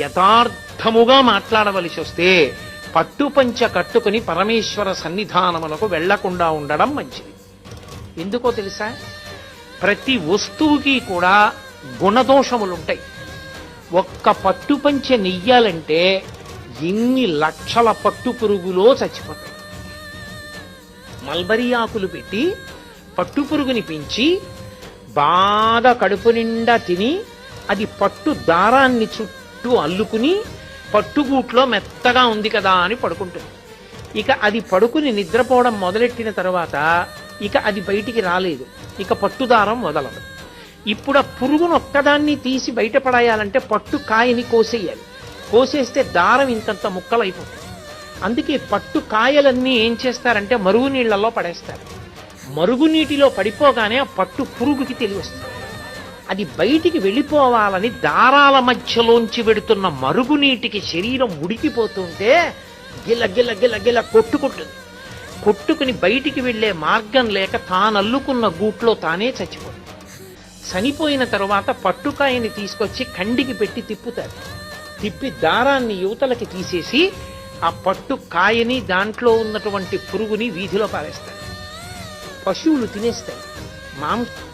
యథార్థముగా మాట్లాడవలసి వస్తే పట్టుపంచ కట్టుకుని పరమేశ్వర సన్నిధానములకు వెళ్ళకుండా ఉండడం మంచిది. ఎందుకో తెలుసా? ప్రతి వస్తువుకి కూడా గుణదోషములుంటాయి. ఒక్క పట్టుపంచ నెయ్యాలంటే ఎన్ని లక్షల పట్టు పురుగులో చచ్చిపోతాయి. మల్బరీ ఆకులు పెట్టి పట్టు పురుగుని పెంచి బాగా కడుపు నిండా తిని అది పట్టు దారాన్ని చుట్టూ పట్టు అల్లుకుని పట్టుగూట్లో మెత్తగా ఉంది కదా అని పడుకుంటుంది. ఇక అది పడుకుని నిద్రపోవడం మొదలెట్టిన తర్వాత ఇక అది బయటికి రాలేదు. ఇక పట్టుదారం వదలదు ఇప్పుడు ఆ పురుగును ఒక్కదాన్ని తీసి బయటపడేయాలంటే పట్టు కాయని కోసేయాలి. కోసేస్తే దారం ఇంతంత ముక్కలైపోతుంది. అందుకే పట్టు కాయలన్నీ ఏం చేస్తారంటే మరుగు నీళ్ళలో పడేస్తారు. మరుగునీటిలో పడిపోగానే ఆ పట్టు పురుగుకి తెలివస్తుంది అది బయటికి వెళ్ళిపోవాలని దారాల మధ్యలోంచి వెడుతున్న మరుగునీటికి శరీరం ఉడికిపోతుంటే గిల గిల గిల గిల కొట్టుకుంటుంది. కొట్టుకుని బయటికి వెళ్ళే మార్గం లేక తానల్లుకున్న గూట్లో తానే చచ్చిపోతుంది. చనిపోయిన తరువాత పట్టుకాయని తీసుకొచ్చి కండికి పెట్టి తిప్పుతారు. తిప్పి దారాన్ని యువతలకి తీసేసి ఆ పట్టు కాయని దాంట్లో ఉన్నటువంటి పురుగుని వీధిలో పారేస్తారు. పశువులు తినేస్తాయి. మాంసం